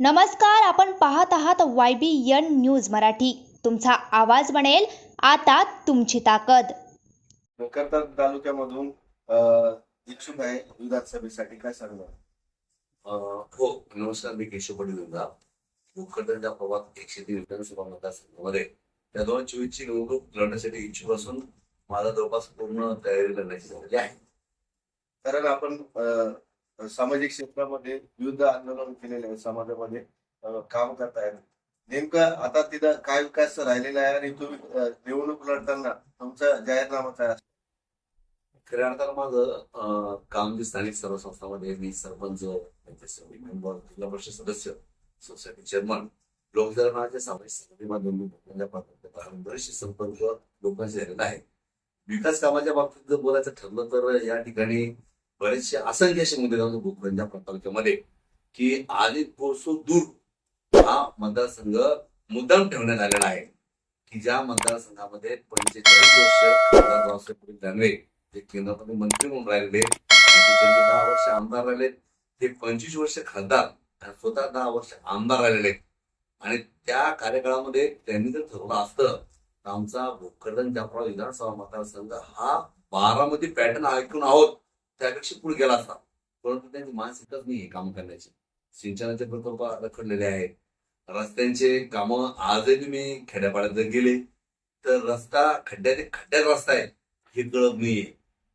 नमस्कार आपण पाहत आहात Y B N news Marathi. तुमचा आवाज बनेल आता तुमची ताकद. भोकरदन तालुक्यामधून अ, इच्छुक आहे विधानसभेसाठी काय सांगणार? अं, हो नमस्कार मी केशव पाटील भोकरदनच्या प्रभात एकशे तीन विधानसभा मतदारसंघामध्ये या दोन चोवीस ची निवडणूक लढण्यासाठी इच्छुक असून माझा जवळपास पूर्ण तयारी करण्याची झालेली आहे. कारण आपण अ, सामाजिक क्षेत्रामध्ये विविध आंदोलन केलेले आहे समाजामध्ये अ, काम करतायत. नेमकं आता तिथं काय विकास राहिलेला आहे आणि तुम्ही निवडणूक लढताना तुमचा जाहीरनामा काय खऱ्या अर्थानं माझं काम जे स्थानिक सर्व संस्थामध्ये मी सरपंच म्हणजे मेंबर जिल्हा परिषद सदस्य सोसायटी चेअरमन लोकजनाच्या सामाजिक संघटनेमधून भोकरदनच्या बरेचसे संपर्क लोकांशी झालेला आहे विकास कामाच्या बाबतीत जर बोलायचं ठरलं तर या ठिकाणी बरेचसे असंख्य असे मुद्दे जाऊन भोकरदनच्या प्रकल्पामध्ये की आधी दूर हा मतदारसंघ मुद्दाम ठेवण्यात आलेला आहे. की ज्या मतदारसंघामध्ये पंचेचाळीस वर्ष खासदार रावसाहेब दानवे जे केंद्रामध्ये मंत्री म्हणून राहिले त्यांचे दहा वर्ष आमदार राहिले ते पंचवीस वर्ष खासदार स्वतः दहा वर्ष आमदार राहिलेले आणि त्या कार्यकाळामध्ये त्यांनी जर ठरवलं असतं तर आमचा भोकरदन जाफरा विधानसभा मतदारसंघ हा बारामध्ये पॅटर्न ऐकून आहोत. त्यापेक्षा पुढे गेला असता. परंतु त्यांची मानसिकताच नाही काम करण्याची. सिंचनाचे प्रकल्प रखडलेले आहेत. रस्त्यांचे कामं आजही मी खेड्यापाड्यात जर गेले तर रस्ता खड्ड्याने खड्ड्यात रस्ता आहे. हे कळत नाहीये.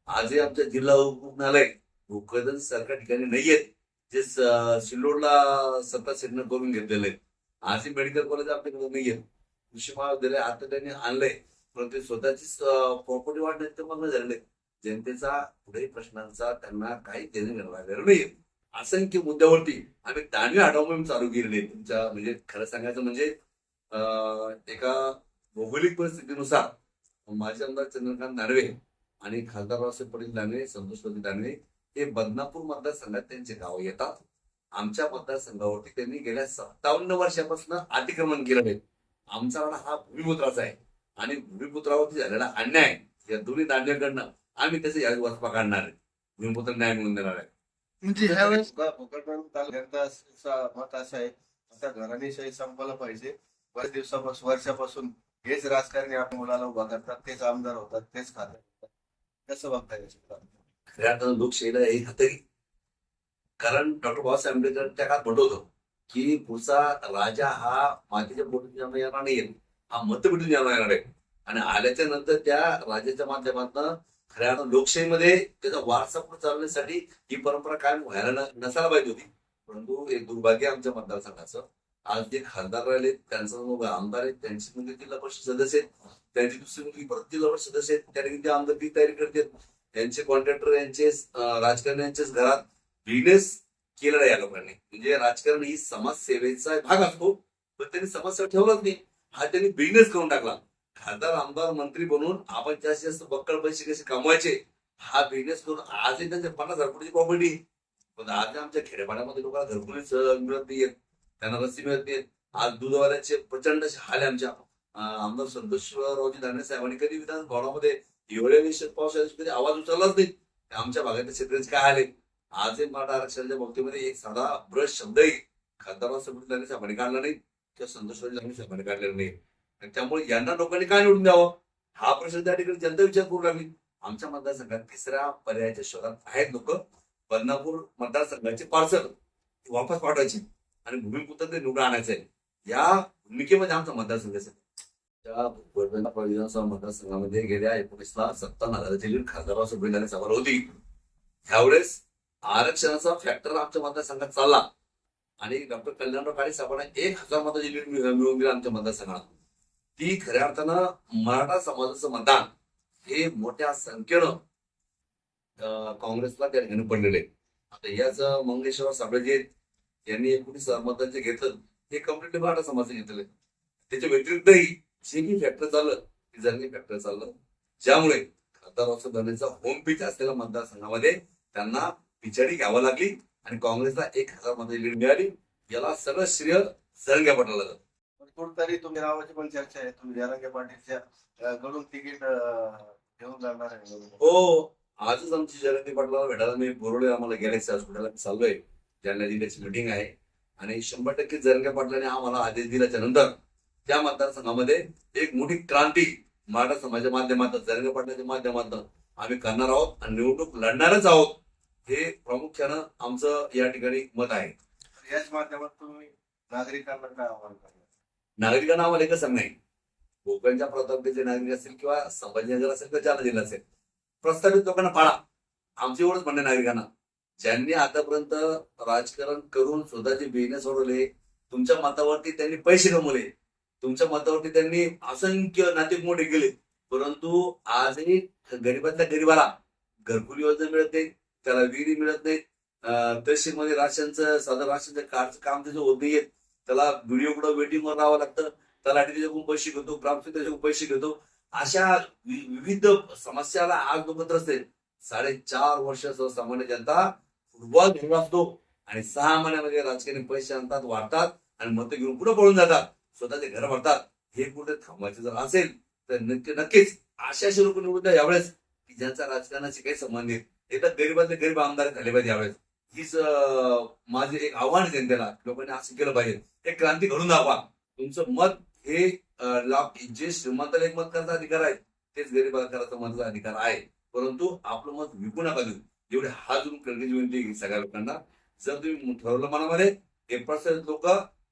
आजही आमच्या जिल्हा रुग्णालय भूकदन सारख्या ठिकाणी नाहीयेत जे सिल्लोडला सत्ता सेटनं करून घेतलेले आहेत. आजही मेडिकल कॉलेज आपल्याकडे नाहीयेत. कृषी महाविद्यालय आता त्यांनी आणलंय परंतु स्वतःची प्रॉपर्टी वाढण्याचे मागणं झालेले जनतेचा पुढे प्रश्नांचा त्यांना काही देणं घेणं नाही नाहीये. असंख्य मुद्द्यावरती आम्ही दानवी हटाव मोहीम चालू केलेली आहे तुमच्या म्हणजे खरं सांगायचं म्हणजे अं, एका भौगोलिक परिस्थितीनुसार माझे आमदार चंद्रकांत दानवे आणि खासदार रावसाहेब पाटील दानवे संतोषपती दानवे हे बदनापूर मतदारसंघात त्यांचे गाव येतात. आमच्या मतदारसंघावरती त्यांनी गेल्या सत्तावन्न वर्षापासून अतिक्रमण केलं आहे. आमचा हा भूमिपुत्राचा आहे आणि भूमिपुत्रावरती झालेला अन्याय या दोन्ही दांड्याकडनं आम्ही त्याचे यावेळी वचपा काढणार आहे. भूमिपुत्र न्याय मिळवून देणार आहे. म्हणजे ह्यावेळेस भोकरदन तालुक्याचा मत असं आहे. आता घराणेशाही संपलं पाहिजे. बरेच दिवसापासून वर्षापासून हेच राजकारणी आपल्या मुलाला उभा करतात तेच आमदार होतात तेच खातात कसं बघता याच्याकडे? खऱ्या अर्थानं लोकशाहीला हे खात्री. कारण डॉक्टर बाबासाहेब आंबेडकर त्या काळात म्हणत होतं की पुढचा राजा हा मातीच्या पोटीतून जन्म येणार नाही हा मतपेटीतून जन्म येणार आहे. आणि आल्याच्यानंतर त्या राजाच्या माध्यमातून खऱ्या अर्थानं लोकशाहीमध्ये त्याचा वारसा पुढे चालवण्यासाठी ही परंपरा कायम व्हायला नसायला पाहिजे होती. परंतु एक दुर्भाग्य आमच्या मतदारसंघाचं. आज जे खासदार राहिले त्यांचा मुलगा आमदार आहेत त्यांची मुलगी जिल्हा परिषद सदस्य आहेत. त्यांची दुसरी मुलगी परत जिल्हा परिषद सदस्य आहेत. त्या ते आमदारकी तयारी करतात त्यांचे कॉन्ट्रॅक्टर यांचेच राजकारण यांच्याच घरात बिझनेस केलेला आहे या लोकांनी म्हणजे राजकारण ही समाजसेवेचा भाग असतो पण त्यांनी समाजसेवा ठेवलाच नाही. हा त्यांनी बिझनेस करून टाकला. खासदार आमदार मंत्री बनून आपण जास्तीत जास्त बक्कळ पैसे कसे कमवायचे हा बिझनेस करून आजही त्यांच्या पन्नास हजार कोटीची प्रॉपर्टी पण आज आमच्या खेड्यापाड्यामध्ये लोकांना घरकुलीच मिळत नाहीयेत त्यांना रस्ते मिळत नाहीत आज दुधवाल्याचे प्रचंड असे हाल आमच्या आमदार संतोषरावजी दानवे साहेबांनी कधी विधान भवनामध्ये एवढ्या निश्चित पावसाळ्यात कधी आवाज उचललाच नाही. आमच्या भागातल्या शेतकऱ्यांचे काय आले आजही मराठा आरक्षणाच्या बाबतीमध्ये एक साधा ब्रश शब्दही खासदार दानवे साहेबांनी काढला नाही. किंवा संतोषरावजी दानवे साहेबांनी काढलेला नाही. आणि त्यामुळे यांना लोकांनी काय निवडून द्यावं? हा प्रश्न त्या ठिकाणी जनता विचार करू लागली. आमच्या मतदारसंघात तिसऱ्या पर्यायाच्या शोधात आहेत लोक. बदनापूर मतदारसंघाचे पार्सल वापस पाठवायचे आणि भूमिपुत्र ते निवडून आहे या भूमिकेमध्ये आमचा मतदारसंघ त्या विधानसभा मतदारसंघामध्ये गेल्या एकोणीसला सत्तावन्न हजाराची लीड खासदार सुप्रीम सभा होती. ह्यावेळेस आरक्षणाचा फॅक्टर आमच्या मतदारसंघात चालला. आणि डॉक्टर कल्याणराव काळे साहेबांना एक हजार मताची लीड मिळवून दिला आमच्या मतदारसंघात ती खऱ्या अर्थानं मराठा समाजाचं मतदान हे मोठ्या संख्येनं काँग्रेसला त्या ठिकाणी पडलेले आता याच मंगेश्वर साबळे यांनी एकोणीस मतदान जे घेतलं हे कम्प्लिटली मराठा समाजाने घेतलेलं आहे. त्याच्या व्यतिरिक्तही जे काही फॅक्टर चाललं ते जंगी फॅक्टर चाललं. ज्यामुळे खासदार रावसाहेब दानवेंचा होम पिच असलेल्या मतदारसंघामध्ये त्यांना पिछाडी घ्यावं लागली आणि काँग्रेसला एक हजारमध्ये लीड मिळाली. याला सगळं श्रेय जरंग्या पडलं जातं. कुठतरी तुम्ही नावाची पण चर्चा आहे. तुम्ही जरांगे पाटीलच्या कडून तिकीट घेऊन जाणार आहे. हो आजच आमची जयंती पाटलाला भेटायला मी बोरवले आम्हाला गॅलेक्सी हॉस्पिटलला चाललोय. जालना जिल्ह्याची मिटिंग आहे. आणि शंभर टक्के जरंगे पाटलांनी आम्हाला आदेश दिल्याच्या नंतर त्या मतदारसंघामध्ये एक मोठी क्रांती मराठा समाजाच्या माध्यमातून जरंगे पाटलाच्या माध्यमातून आम्ही करणार आहोत. आणि निवडणूक लढणारच आहोत. हे प्रामुख्यानं आमचं या ठिकाणी मत आहे. याच माध्यमातून तुम्ही नागरिकांना काय आवाहन करणार? नागरिकांना आम्हाला एकच सांगणं आहे. कोकणच्या प्रतापचे नागरिक असतील किंवा संभाजीनगर असेल किंवा जालना जिल्हा असेल प्रस्तावित लोकांना पाळा. आमची एवढंच म्हणणे नागरिकांना. ज्यांनी आतापर्यंत राजकारण करून स्वतःचे बिझनेस सोडवले तुमच्या मतावरती त्यांनी पैसे कमवले तुमच्या मतावरती त्यांनी असंख्य नातिक मोठे केले. परंतु आजही गरीबातल्या गरीबाला घरकुल योजना मिळत नाही त्याला विहिरी मिळत नाहीत. तहसीलमध्ये राशनचं साधं राशनचं कार्डचं काम त्याचं होत नाहीये. त्याला व्हिडिओ कुठं वेटिंगवर राहावं लागतं? तलाठी त्याच्याकडून पैसे घेतो ग्रामस्थ त्याच्याकडून पैसे घेतो. अशा वि- विविध समस्याला आज लोक त्रस्त आहेत साडेचार वर्ष सर्वसामान्य जनता फुटबॉल खेळला असतो. आणि सहा महिन्यामध्ये राजकीय पैसे आणतात वाढतात आणि मतं घेऊन पुढे पळून जातात. स्वतःचे घर भरतात. हे कुठे थांबायचं जर असेल तर नक्की नक्कीच अशा अशी लोक निवडून यावेळेस. की ज्यांचा राजकारणाशी काही संबंध एकदा गरीबातले गरीब आमदार झाले पाहिजे यावेळेस. हीच माझे एक आव्हान आहे जनतेला. लोकांनी असं केलं पाहिजे. एक क्रांती घडून दाखवा. तुमचं मत हे लाभ जे श्रीमंताला एक मत करायचा अधिकार आहे तेच गरीबाला करायचा मताचा अधिकार आहे. परंतु आपलं मत विकू नका देऊ एवढे हा जुन करण्याची विनंती सगळ्या लोकांना. जर तुम्ही ठरवलं मनामध्ये एक पर्सेंट लोक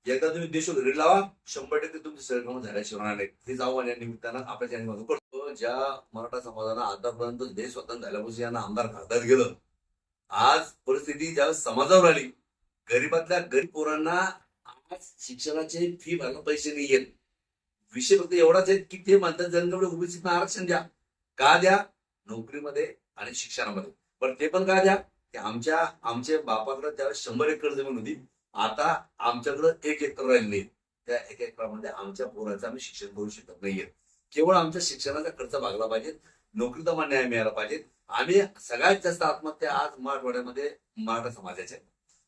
एकदा तुम्ही देश घरी लावा शंभर टक्के तुमचे सगळे झाल्याशिवाय होणार नाही. हेच आव्हान या निमित्तानं आपल्या करतो. ज्या मराठा समाजाला आतापर्यंत देश स्वतंत्र झाल्यापासून यांना आमदार खासदार गेलं. आज परिस्थिती ज्यावेळेस समाजावर आली गरीबातल्या गरीब पोरांना आज शिक्षणाचे फी भरायला पैसे नाही येत विषय फक्त एवढाच आहे की ते म्हणतात जनतेकडे ओबीसीत आरक्षण द्या. का द्या? नोकरीमध्ये आणि शिक्षणामध्ये. पण ते पण का द्या? की आमच्या आमच्या बापाकडे त्यावेळेस शंभर एकर जमीन होती. आता आमच्याकडे एक एकर राहिली नाही. त्या एक एकरामध्ये आमच्या पोराचं आम्ही शिक्षण करू शकत नाहीये. केवळ आमच्या शिक्षणाचा खर्च भागला पाहिजे. नोकरीचा आम्हाला न्याय मिळाला पाहिजे. आम्ही सगळ्यात जास्त आत्महत्या आज मराठवाड्यामध्ये मराठा समाजाच्या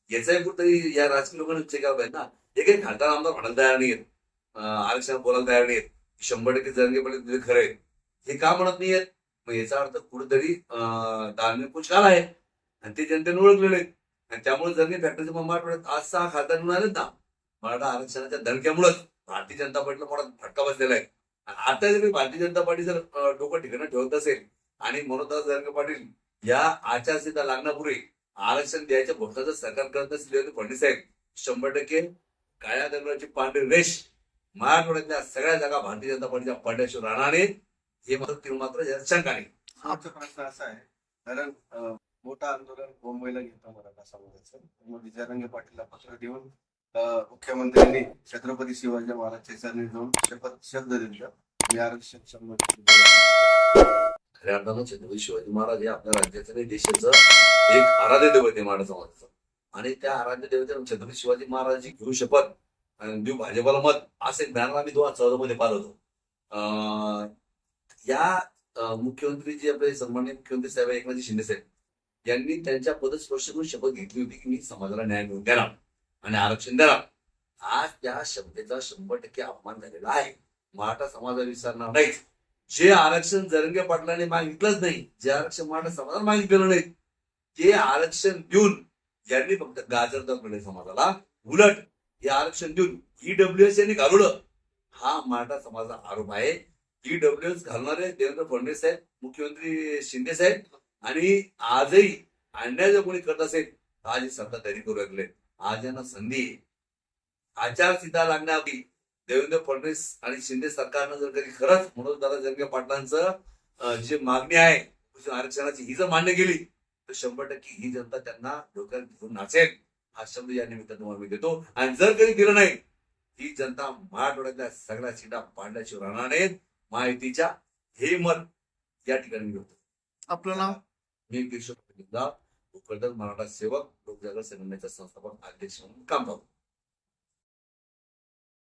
याचाही कुठतरी या राजकीय लोकांनी विचार केला पाहिजे ना. एक एक खासदार आमदार म्हणायला तयार नाही आहेत आरक्षण बोलायला तयार नाहीयेत. शंभर टक्के जरंगे पडले तुझे खरं आहे हे का म्हणत नाहीयेत? मग याचा अर्थ कुठेतरी अं, धार्मिक पुष्काळ आहे. आणि ते जनतेने ओळखलेले आहेत. आणि त्यामुळे जरंगे फॅक्टरीच्या मराठवाड्यात आज सहा खासदार निवडून आलेत ना. मराठा आरक्षणाच्या धडक्यामुळेच भारतीय जनता पार्टीला मोठा फटका बसलेला आहे. आता जर भारतीय जनता पार्टी जर डोकं ठिकाणं ठेवत असेल आणि मनोदास जरंगे पाटील या आचारसंहिता लागण्यापूर्वी आरक्षण द्यायच्या घोषणा जर सरकार करत असेल देवेंद्र फडणवीस साहेब शंभर टक्के काळ्या दगडाची पांढरी रेष मराठवाड्यातल्या सगळ्या जागा भारतीय जनता पार्टीच्या पडल्याशिवाय राहणार हे मात्र तीन मात्र शंका नाही. आमचा प्रश्न असा आहे कारण मोठं आंदोलन मुंबईला घेतो मराठा समाजाचं मग विजयरंगे पाटीलला पत्र देऊन मुख्यमंत्र्यांनी छत्रपती शिवाजी महाराज चरणी जाऊन शपथ शब्द दिला मी आरक्षण खऱ्या अर्थानं छत्रपती शिवाजी महाराज हे आपल्या राज्याचं आणि देशाचं एक आराध्य दैवत आहे मराठा समाजाचं आणि त्या आराध्य देवतेनं छत्रपती शिवाजी महाराजांची घेऊ शपथ आणि देऊ भाजपाला मत असे एक बॅनर आम्ही दोन चौदा मध्ये पाहिलं होतो अं, या मुख्यमंत्री जे आपले सन्मान्य मुख्यमंत्री साहेब एकनाथ शिंदे साहेब यांनी त्यांच्या पदस्पर्श शपथ घेतली होती की मी समाजाला न्याय मिळवून देणार. आणि आरक्षण देणार आज त्या क्षमतेचा शंभर टक्के अपमान झालेला आहे. मराठा समाजाला विसरणार नाहीच जे आरक्षण जरंगे पाटलाने मागितलंच नाही जे आरक्षण मराठा समाजाला मागितलेलं नाही ते आरक्षण देऊन यांनी फक्त गाजर दाखवले समाजाला उलट हे आरक्षण देऊन ईडब्ल्यू एस यांनी घालवलं हा मराठा समाजाचा आरोप आहे. ईडब्ल्यू एस घालणारे देवेंद्र फडणवीस साहेब मुख्यमंत्री शिंदे साहेब आणि आजही अन्याय जर कोणी करत असेल आज ही सरकार तयारी करू लागले. आज यांना संधी. आचारसंहिता लागण्याआधी देवेंद्र फडणवीस आणि शिंदे सरकारनं जर कधी खरंच मनोज दादा जरगे पाटलांचं जी मागणी आहे आरक्षणाची ही जर मान्य केली तर शंभर टक्के ही जनता त्यांना डोक्यात घेऊन नाचेल. हा शब्द या निमित्तानं तुम्हाला मी देतो. आणि जर कधी दिलं नाही ही जनता मराठवाड्यातल्या सगळ्या सीटा पाडल्याशिवाय राहणार नाहीत. महायुतीच्या हे मत या ठिकाणी देतो आपलं नाव? मी किशोर भोकरदन मराठा सेवक लोकजागर संघटनेचा संस्थापक अध्यक्ष म्हणून काम करतो